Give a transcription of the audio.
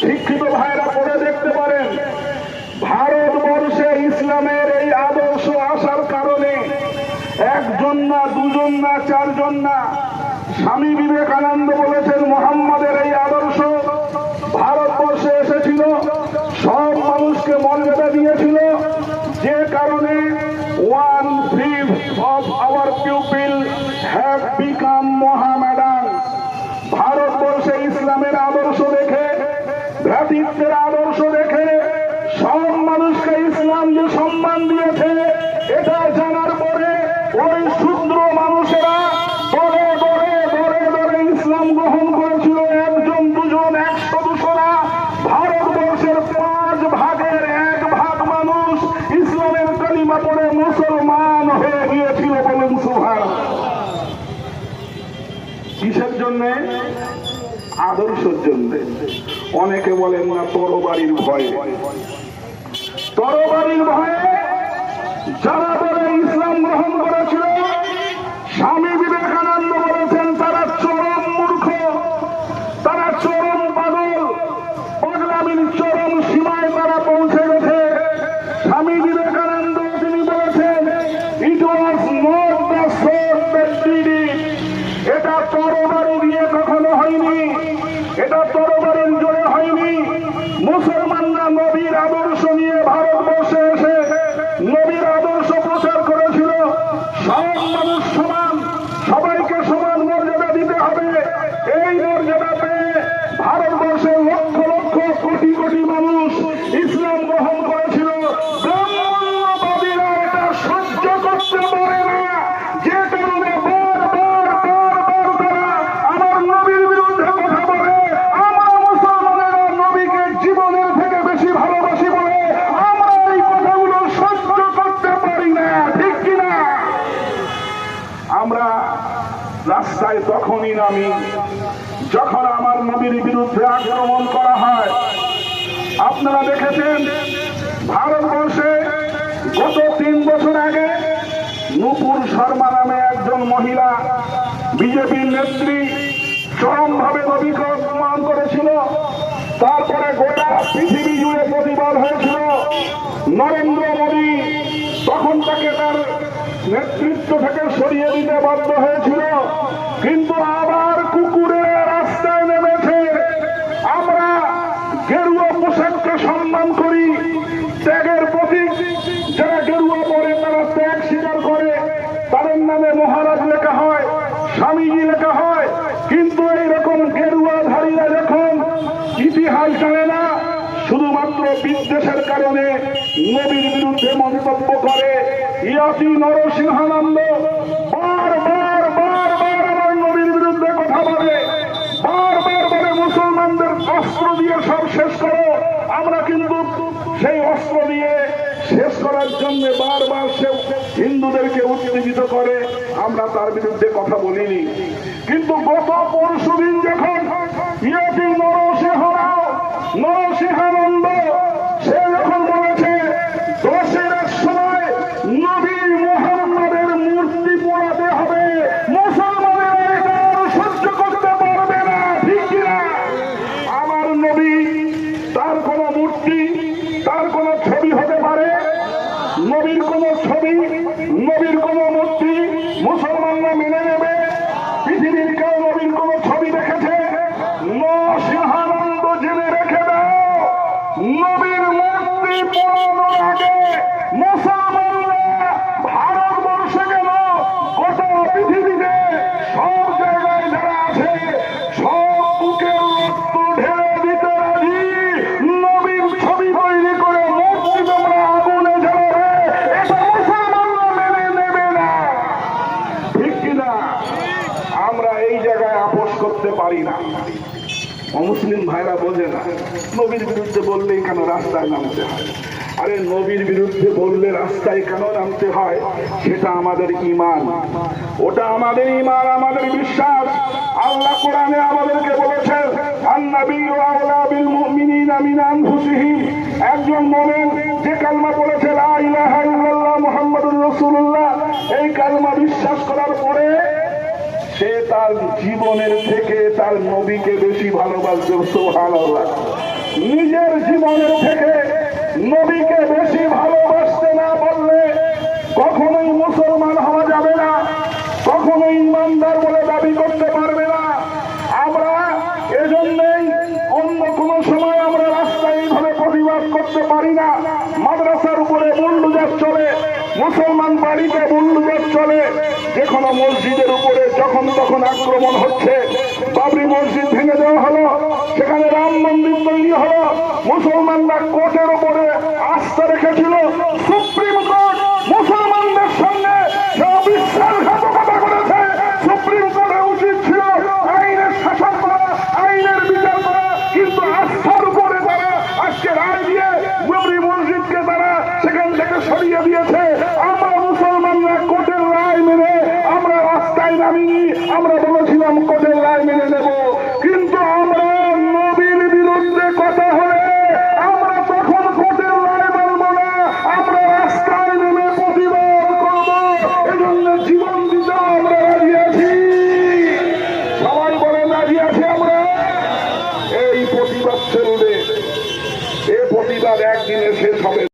শিক্ষিত ভাইরা পড়ে দেখতে পারেন, ভারতবর্ষে ইসলামের এই আদর্শ আসার কারণে একজন না, দুজন না, চারজন না, স্বামী বিবেকানন্দ বলে বলেন আদর্শের জন্য। অনেকে বলেন না তরবারির ভয়ে। তরবারির ভয়ে যারা বলে ইসলাম গ্রহণ করেছিল। স্বামী বিবেকানন্দ বলেছেন, তারা চরম মূর্খ, তারা চরম পাগল পাগলামির চরম সীমায় তারা পৌঁছে গেছে। স্বামী বিবেকানন্দ তিনি বলেছেন it was not the sword that did এটা তরবারি দিয়ে কখনো হয়নি, এটা তরবারির জোরে হয়নি মুসলমানরা নবীর আদর্শ নিয়ে ভারতবর্ষে এসে নবীর আদর্শ প্রচার করেছিল সব মানুষ সমান সবাইকে সমান মর্যাদা দিতে হবে এই মর্যাদা পেয়ে ভারতবর্ষের লক্ষ লক্ষ কোটি কোটি মানুষ ইসলাম গ্রহণ করেছিল ব্রাহ্মণ্যবাদীরা এটা সহ্য করতে পারে না যে কারণে বারবার বারবার তারা আমার নবীর বিরুদ্ধে কথা বলে আমরা মুসলমানেরা নবীকে জীবনের থেকে বেশি ভালোবাসি বলে আমরা এই কথাগুলো সহ্য করতে পারি না ঠিক কিনা আমরা রাস্তায় তখনই নামি। যখন আমার নবীর বিরুদ্ধে আক্রমণ করা হয়, আপনারা দেখেছেন, ভারতবর্ষে গত তিন বছর আগে নুপুর শর্মা নামে একজন মহিলা বিজেপির নেত্রী চরমভাবে নবীকে অপমান করেছিল। তারপরে গোটা পৃথিবী জুড়ে প্রতিবাদ হয়েছিল। নরেন্দ্র মোদী তখন তাকে তার নেতৃত্ব থেকে সরিয়ে দিতে বাধ্য হয়েছিল। কিন্তু আবার কুকুরের রাস্তায় নেমেছে। আমরা গেরুয়া পোশাককে সম্মান করি। ত্যাগের প্রতীক, যারা গেরুয়া পরে তারা ত্যাগ স্বীকার করে, তাদের নামে মহারাজ লেখা হয়, স্বামীজি লেখা হয়। কিন্তু এইরকম গেরুয়াধারীরা যখন ইতিহাস জানে না, শুধুমাত্র বিদ্বেষের কারণে নবীর বিরুদ্ধে মন্তব্য করে, ইয়াতি নরসিংহানন্দ বার বার বার বার আমার নবীর বিরুদ্ধে কথা বলে বারবার বলে মুসলমানদের অস্ত্র দিয়ে সব শেষ করো আমরা কিন্তু সেই অস্ত্র দিয়ে শেষ করার জন্য বারবার সে হিন্দুদেরকে উত্তেজিত করে, আমরা তার বিরুদ্ধে কথা বলিনি। কিন্তু গত পরশুদিন যখন ইয়তি নরসিংহরাও নরসিংহানন্দ সে যখন বলেছে দশের সময় নবী মোহাম্মদের মূর্তি পোড়াতে হবে মুসলমানেরা এটা আর সহ্য করতে পারবে না ঠিক কিনা আমার নবী তার কোন মূর্তি তার কোন ছবি হতে পারে নবীর কোন ছবি নবীর কোন মূর্তি মুসলমানরা মেনে নেবে পৃথিবীর কেউ নবীর কোন ছবি দেখেছে নরসিংহানন্দ জেনে রেখে দাও নবীর মূর্তি পোড়ানোর আগে মুসলমানরা ভারতবর্ষে গেল গোটা পৃথিবীতে সব জায়গায় যারা আছে সব বুকের রক্ত ঢেলে দিতে রাজি নবীর ছবি তৈরি করে মূর্তি তোমরা আগুনে জ্বালাবে এটা মুসলমানরা মেনে নেবে না ঠিক কিনা আমরা এই জায়গায় আপোষ করতে পারি না অমুসলিম ভাইরা বোঝে না। নবীর বিরুদ্ধে বললেই কেন রাস্তায় নামতে হয়? আরে নবীর বিরুদ্ধে বললে রাস্তায় কেন নামতে হয়? সেটা আমাদের ইমান। ওটা আমাদের ইমান, আমাদের বিশ্বাস। আল্লাহ কোরআনে আমাদেরকে বলেছেন একজন কালমা এই কালমা বিশ্বাস করার পরে সে তার জীবনের থেকে তার নবীকে বেশি ভালোবাসত সোহান নিজের জীবনের থেকে নবীকে বেশি ভালোবাসতে। না মাদ্রাসার উপরে বুল্ডুজার চলে, মুসলমান বাড়িতে বুল্ডুজার চলে। যে কোনো মসজিদের উপরে যখন তখন আক্রমণ হচ্ছে, বাবরি মসজিদ ভেঙে দেওয়া হলো, সেখানে রাম মন্দির তৈরি হলো। মুসলমানরা কোর্টের উপরে আস্থা রেখেছিল, সুপ্রিম কোর্ট মুসলমানদের সঙ্গে সে বিশ্বাসঘাতকতা করেছে সুপ্রিম কোর্টের উচিত ছিল আইনের শাসন করা আইনের বিচার করা কিন্তু আস্থার উপরে তারা আজকে রায় দিয়ে বাবরি মসজিদকে তারা সেখান থেকে সরিয়ে দিয়েছে আমরা মুসলমানরা কোর্টের রায় মেনে আমরা নামিনি আমরা বলেছিলাম কোর্টের রায় মেনে নেব। কিন্তু আমরা নবীর বিরুদ্ধে কথা হলে আমরা তখন কোর্টের রায় মানব না। আমরা রাস্তায় নেমে প্রতিবাদ করব। এজন্য জীবন দিতে আমরা রাজি আছি। সবাই বলেন, রাজি আছি আমরা? এই প্রতিবাদ চলবে। এ প্রতিবাদ একদিনে শেষ হবে